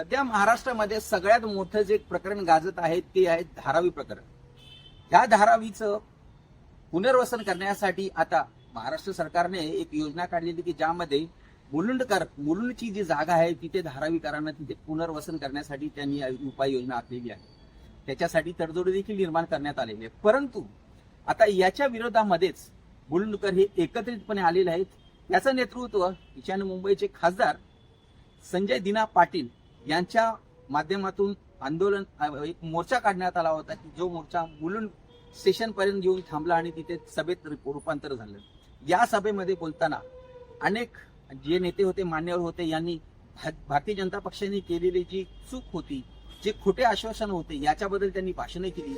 सध्या महाराष्ट्रामध्ये सगळ्यात मोठं जे प्रकरण गाजत आहे ते आहे धारावी प्रकरण. ह्या धारावीचं पुनर्वसन करण्यासाठी आता महाराष्ट्र सरकारने एक योजना काढलेली की ज्यामध्ये मुलुंडकर मुलुंडची जी जागा आहे तिथे धारावीकरांना तिथे पुनर्वसन करण्यासाठी त्यांनी उपाययोजना आखलेली आहे. त्याच्यासाठी तडजोडी देखील निर्माण करण्यात आलेली आहे. परंतु आता याच्या विरोधामध्येच मुलुंडकर हे एकत्रितपणे आलेले आहेत. याचं नेतृत्व ईशान्य मुंबईचे खासदार संजय दिना पाटील यांच्या माध्यमातून आंदोलन एक मोर्चा काढण्यात आला होता की जो मोर्चा मुलुंड स्टेशन पर्यंत येऊन थांबला आणि तिथे सभेत रूपांतर झालं. या सभेमध्ये बोलताना अनेक जे नेते होते मान्यवर होते यांनी भा- भारतीय जनता पक्षाने केलेली जी चूक होती जे खोटे आश्वासन होते याच्याबद्दल त्यांनी भाषणे केली.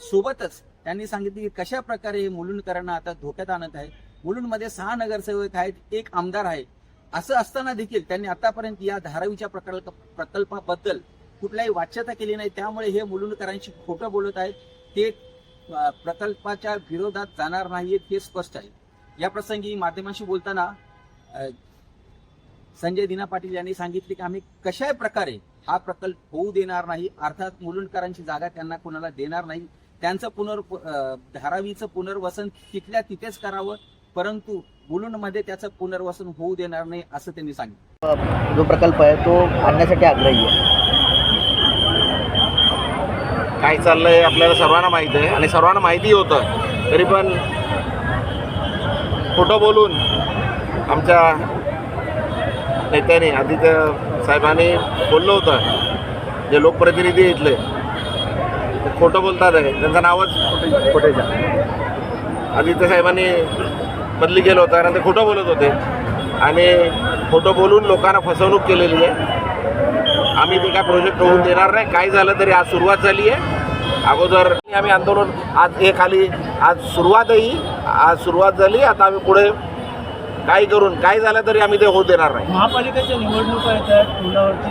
सोबतच त्यांनी सांगितले की कशा प्रकारे हे मुलुंडकरांना आता धोक्यात आणत आहे. मुलुंडमध्ये सहा नगरसेवक आहेत एक आमदार आहे. असं असताना देखील त्यांनी आतापर्यंत या धारावीच्या प्रकल्प प्रकल्पाबद्दल कुठल्याही वाच्यता केली नाही. त्यामुळे हे मुलुंडकरांशी खोटं बोलत आहेत. ते प्रकल्पाच्या विरोधात जाणार नाहीये हे स्पष्ट आहे. या प्रसंगी माध्यमांशी बोलताना संजय दिना पाटील यांनी सांगितले की आम्ही कशाही प्रकारे हा प्रकल्प होऊ देणार नाही. अर्थात मुलुंडकरांची जागा त्यांना कुणाला देणार नाही. त्यांचं पुनर् धारावीचं पुनर्वसन तिथल्या तिथेच करावं. परंतु मुलुंडमध्ये त्याचं पुनर्वसन होऊ देणार नाही असं त्यांनी सांगितलं. जो प्रकल्प आहे तो आणण्यासाठी आग्रही आहे. काय चाललंय आपल्याला सर्वांना माहिती आहे आणि सर्वांना माहिती होतं तरी पण खोटं बोलून आमच्या नेत्याने आदित्य साहेबांनी बोललं होतं जे लोकप्रतिनिधी इथले ते खोटं बोलतात आहे. त्यांचं नावच खोटेजा आदित्य साहेबांनी बदली केलं होतं कारण ते खोटं बोलत होते. आणि खोटं बोलून लोकांना फसवणूक केलेली आहे. आम्ही ते काय प्रोजेक्ट होऊन देणार नाही. काय झालं तरी आज सुरुवात झाली आहे. अगोदर आम्ही आंदोलन आज हे खाली आज सुरुवातही आज सुरुवात झाली. आता आम्ही पुढे काही करून काय झालं तरी आम्ही ते होऊ देणार नाही. महापालिकेच्या निवडणुका येत आहेत पुलावरची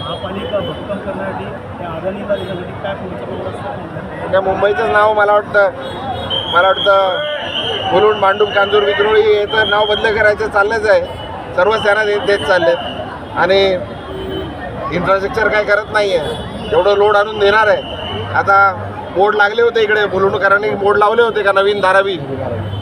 महापालिका भक्कम करण्यासाठी त्या मुंबईचंच नाव मला वाटतं मला वाटतं मुलुंड मांडूप कांजूर विक्रोळी याचं नाव बदल करायचं चाललंच आहे. सर्व सेना देत देत चाललेत. आणि इन्फ्रास्ट्रक्चर काय करत नाही आहे एवढं लोड आणून देणार आहे. आता बोर्ड लागले होते इकडे मुलुंडकरांनी बोर्ड लावले होते का नवीन धारावी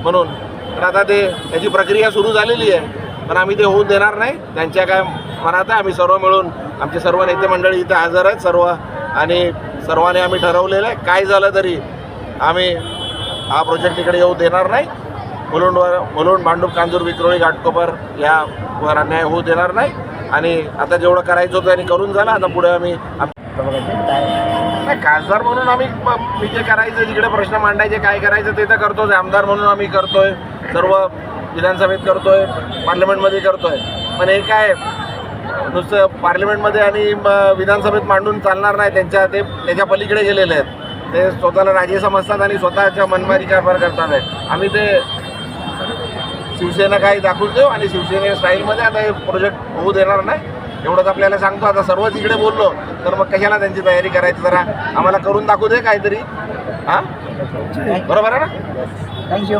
म्हणून. तर आता ते त्याची प्रक्रिया सुरू झालेली आहे. पण आम्ही ते होऊ देणार नाही. त्यांच्या काय मनात आहे आम्ही सर्व मिळून आमचे सर्व नेते मंडळी इथे हजर आहेत सर्व. आणि सर्वांनी आम्ही ठरवलेलं आहे काय झालं तरी आम्ही हा प्रोजेक्ट इकडे येऊ देणार नाही. मुलुंडवर मुलुंड मांडूप कांजूर विक्रोळी घाटकोपर यावर अन्याय होऊ देणार नाही. आणि आता जेवढं करायचं होतं आणि करून झालं आता पुढे आम्ही नाही, खासदार म्हणून आम्ही मी जे करायचं जिकडे प्रश्न मांडायचे काय करायचं ते तर करतोच. आमदार म्हणून आम्ही करतोय. सर्व विधानसभेत करतोय. पार्लमेंटमध्ये करतोय. पण हे काय नुसतं पार्लमेंटमध्ये आणि म- विधानसभेत मांडून चालणार नाही. त्यांच्या ते त्याच्या पलीकडे गेलेले आहेत. ते स्वतःला राजे समजतात आणि स्वतःच्या मनमारी कारभार करतात. आहे आम्ही ते शिवसेना काही दाखवून देऊ आणि शिवसेने स्टाईलमध्ये आता हे प्रोजेक्ट होऊ देणार नाही. एवढंच आपल्याला सांगतो. आता सर्वच इकडे बोललो तर मग कशाला त्यांची तयारी करायची जरा? आम्हाला करून दाखवू दे काहीतरी. हां? बरोबर आहे ना? थँक्यू